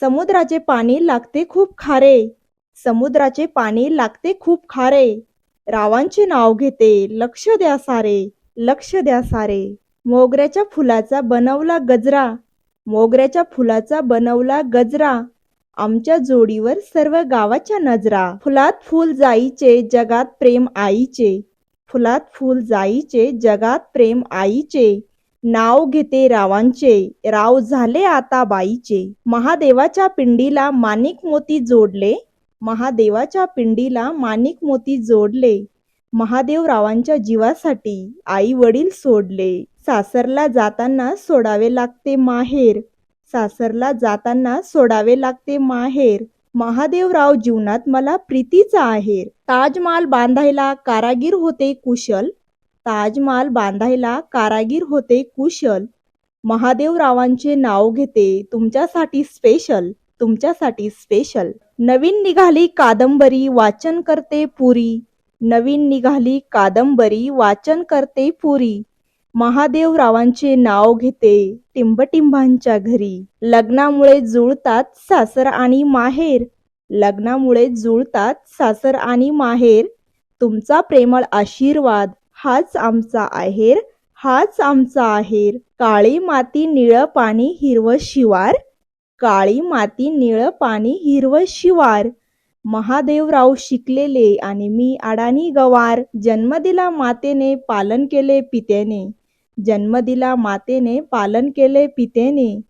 समुद्राचे पाणी लागते खूप खारे. समुद्राचे पाणी लागते खूप खारे. रावांचे नाव घेते लक्ष द्या सारे लक्ष द्या सारे. मोगऱ्याच्या फुलाचा बनवला गजरा. मोगऱ्याच्या फुलाचा बनवला गजरा. आमच्या जोडीवर सर्व गावाच्या नजरा. फुलात फुल जाईचे जगात प्रेम आईचे. फुलात फुल जाईचे जगात प्रेम आईचे. नाव घेते रावांचे. राव झाले आता बाईचे. महादेवाच्या पिंडीला माणिक मोती जोडले. महादेवाच्या पिंडीला माणिक मोती जोडले. महादेव रावांच्या जीवासाठी आई वडील सोडले. सासरला जाताना सोडावे लागते माहेर. सासरला जाताना सोडावे लागते माहेर. महादेवराव जीवनात मला प्रीतीचा आहेर. ताजमहाल बांधायला कारागीर होते कुशल. ताजमहाल बांधायला कारागीर होते कुशल. महादेवरावांचे नाव घेते तुमच्यासाठी स्पेशल तुमच्यासाठी स्पेशल नवीन निघाली कादंबरी वाचन करते पुरी. नवीन निघाली कादंबरी वाचन करते पुरी. महादेवरावांचे नाव घेते टिंबटिंबांच्या घरी. लग्नामुळे जुळतात सासर आणि माहेर. लग्नामुळे जुळतात सासर आणि माहेर. तुमचा प्रेमळ आशीर्वाद. हाच आमचा आहेर हाच आमचा आहेर. काळी माती निळं पाणी हिरवं शिवार. काळी माती निळं पाणी हिरवं शिवार. महादेवराव शिकलेले आणि मी अडाणी गवार. जन्म दिला मातेने पालन केले पित्याने. जन्म दिला मातेने पालन केले पितेने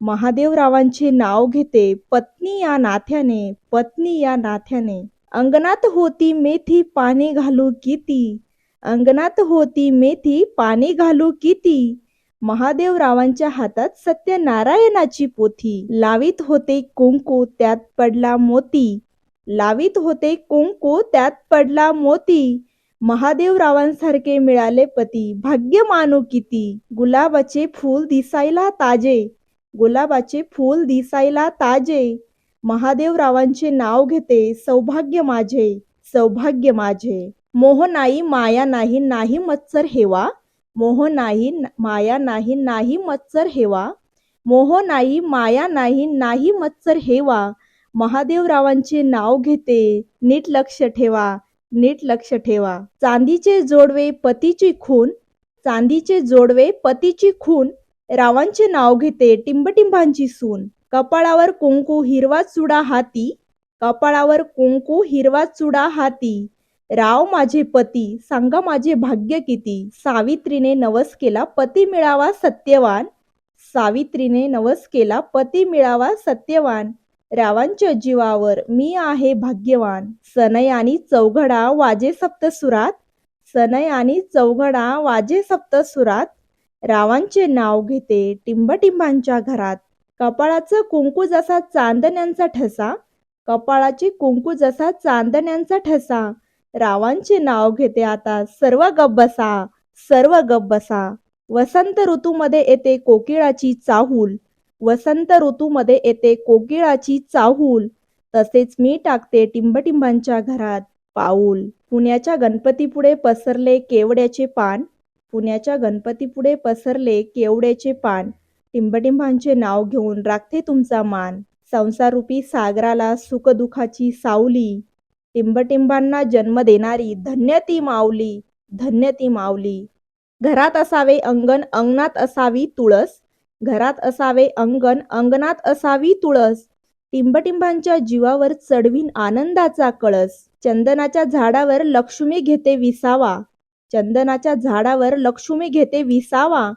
महादेवरावांचे नाव घेते पत्नी या नाथ्याने पत्नी या नाथ्याने. अंगणात होती मेथी पाणी घालू किती? अंगणात होती मेथी पाणी घालू किती? महादेवरावांच्या हातात सत्यनारायणाची पोथी. लावीत होते कुंकू त्यात पडला मोती. लावीत होते कुंकू त्यात पडला मोती. महादेवरावांसारखे मिळाले पती. भाग्य मानू किती? गुलाबाचे फूल दिसायला ताजे. गुलाबाचे फूल दिसायला ताजे. महादेवरावांचे नाव घेते सौभाग्य माझे सौभाग्य माझे. मोह नाही माया नाही नाही मत्सर हेवा. मोह नाही माया नाही नाही मत्सर हेवा. मोह नाही माया नाही नाही मत्सर हेवा. महादेवरावांचे नाव घेते नीट लक्ष ठेवा नीट लक्ष ठेवा. चांदीचे जोडवे पतीची खून. चांदीचे जोडवे पतीची खून. रावांचे नाव घेते टिंबटिंबांची सून. कपाळावर कुंकू हिरवा चुडा हाती. कपाळावर कुंकू हिरवा चुडा हाती. राव माझे पती सांगा माझे भाग्य किती? सावित्रीने नवस केला पती मिळावा सत्यवान. सावित्रीने नवस केला पती मिळावा सत्यवान. रावांच्या जीवावर मी आहे भाग्यवान. सनय आणि चौघडा वाजे सप्तसुरात सनय आणि चौघडा वाजे सप्तसुरात रावांचे नाव घेते टिंबटिंबांच्या घरात. कपाळाचं कुंकू जसा चांदण्यांचा ठसा. कपाळाची कुंकू जसा चांदण्यांचा ठसा. रावांचे नाव घेते आता. सर्व गब्बसा सर्व गब्बसा वसंत ऋतूमध्ये येते कोकिळाची चाहूल. वसंत ऋतूमध्ये येते कोकिळाची चाहूल. तसेच मी टाकते टिंबटिंबांच्या घरात पाऊल. पुण्याच्या गणपतीपुढे पसरले केवड्याचे पान. पुण्याच्या गणपतीपुढे पसरले केवड्याचे पान. टिंबटिंबांचे नाव घेऊन राखते तुमचा मान. संसारूपी सागराला सुखदुखाची सावली. टिंबटिंबांना जन्म देणारी धन्य ती माऊली धन्य ती माऊली. घरात असावे अंगण अंगणात असावी तुळस. घरात असावे अंगण अंगणात असावी तुळस. टिंबटिंबांच्या जीवावर चढवीन आनंदाचा कळस. चंदनाच्या झाडावर लक्ष्मी घेते विसावा. चंदनाच्या झाडावर लक्ष्मी घेते विसावा.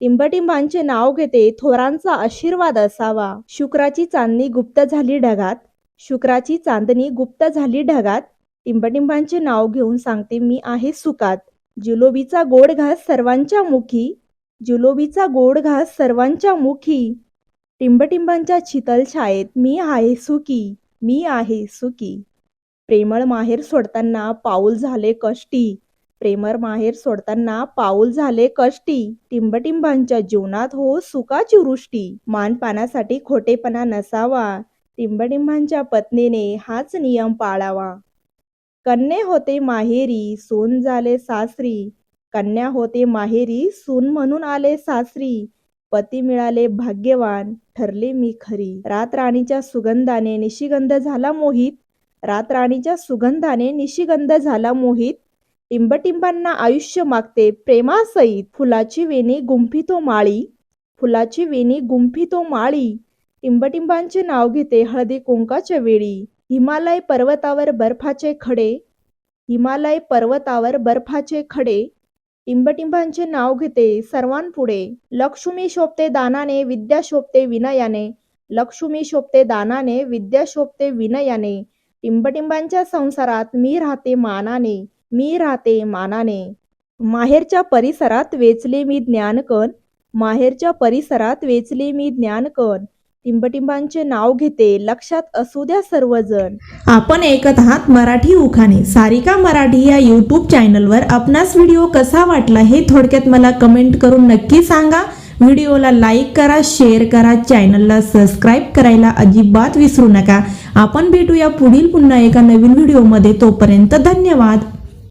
टिंबटिंबांचे नाव घेते थोरांचा आशीर्वाद असावा. शुक्राची चांदणी गुप्त झाली ढगात. शुक्राची चांदणी गुप्त झाली ढगात. टिंबटिंबांचे नाव घेऊन सांगते मी आहे सुखात जुलोबीचा गोड घास सर्वांच्या मुखी. जुलोबीचा गोड घास सर्वांच्या मुखी. टिंबटिंबांच्या शीतल छायेत मी आहे सुखी मी आहे सुखी. प्रेमळ माहेर सोडताना पाऊल झाले कष्टी. प्रेमळ माहेर सोडताना पाऊल झाले कष्टी. टिंबटिंबांच्या जीवनात हो सुखाची वृष्टी. मानपानासाठी खोटेपणा नसावा. टिंबटिंबांच्या पत्नीने हाच नियम पाळावा. कन्ये होते माहेरी सून झाले सासरी. कन्या होते माहेरी सून म्हणून आले सासरी. पती मिळाले भाग्यवान ठरले मी खरी. रातराणीच्या सुगंधाने निशिगंध झाला मोहित. रातराणीच्या सुगंधाने निशिगंध झाला मोहित. टिंबटिंबांना आयुष्य मागते प्रेमासहित. फुलाची वेणी गुंफितो माळी. फुलाची वेणी गुंफितो माळी. टिंबटिंबांचे नाव घेते हळदी कुंकाच्या वेळी. हिमालय पर्वतावर बर्फाचे खडे. हिमालय पर्वतावर बर्फाचे खडे. टिंबटिंबांचे नाव घेते सर्वांपुढे. लक्ष्मी शोभते दानाने विद्या शोभते विनयाने. लक्ष्मी शोभते दानाने विद्या शोभते विनयाने. टिंबटिंबांच्या संसारात मी राहते मानाने मी राहते मानाने. माहेरच्या परिसरात वेचले मी ज्ञानकण. माहेरच्या परिसरात वेचले मी ज्ञानकण. टिंबटिंबांचे नाव घेते लक्षात असू द्या सर्वजण. आपण ऐकत आहात मराठी उखाणे. सारिका मराठी या यूट्यूब चॅनलवर आपणास व्हिडिओ कसा वाटला हे थोडक्यात मला कमेंट करून नक्की सांगा. व्हिडिओला लाईक करा शेअर करा चॅनलला सबस्क्राईब करायला अजिबात विसरू नका. आपण भेटूया पुढील पुन्हा एका नवीन व्हिडिओमध्ये तोपर्यंत धन्यवाद.